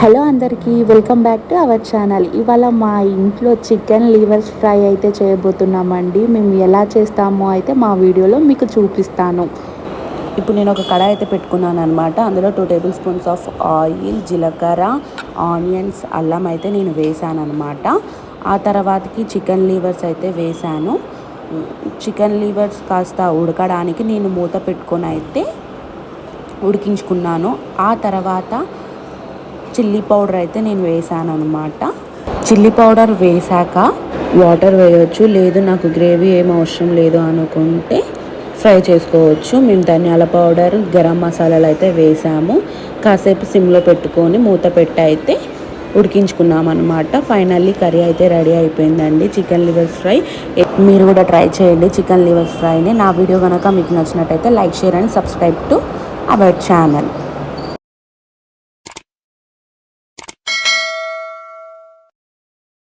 Hello అందరికీ welcome back to our channel. ఇవాళ మా ఇంట్లో చికెన్ లివర్స్ ఫ్రై అయితే చేయబోతున్నామండి. మేము ఎలా చేస్తామో అయితే మా వీడియోలో మీకు చూపిస్తాను. ఇప్పుడు నేను ఒక కడాయి అయితే పెట్టుకున్నాను అనమాట అందులో two tablespoons of oil జీలకర్ర ఆనియన్స్ అల్లం అయితే నేను వేసాను అనమాట ఆ తర్వాతకి చికెన్ లివర్స్ అయితే వేసాను. చికెన్ లివర్స్ కాస్త ఉడకడానికి నేను మూత పెట్టుకొని అయితే ఉడికించుకున్నాను. ఆ తర్వాత చిల్లీ పౌడర్ అయితే నేను వేసాను అనమాట చిల్లీ పౌడర్ వేసాక వాటర్ వేయవచ్చు లేదు నాకు గ్రేవీ ఏం అవసరం లేదు అనుకుంటే ఫ్రై చేసుకోవచ్చు. మేము ధనియాల పౌడర్ గరం మసాలాలు అయితే వేసాము. కాసేపు సిమ్లో పెట్టుకొని మూత పెట్టి అయితే ఉడికించుకున్నాం అనమాట ఫైనల్లీ కర్రీ అయితే రెడీ అయిపోయిందండి. చికెన్ లివర్ ఫ్రై మీరు కూడా ట్రై చేయండి చికెన్ లివర్ ఫ్రైని నా. వీడియో కనుక మీకు నచ్చినట్టయితే like share and subscribe to our channel.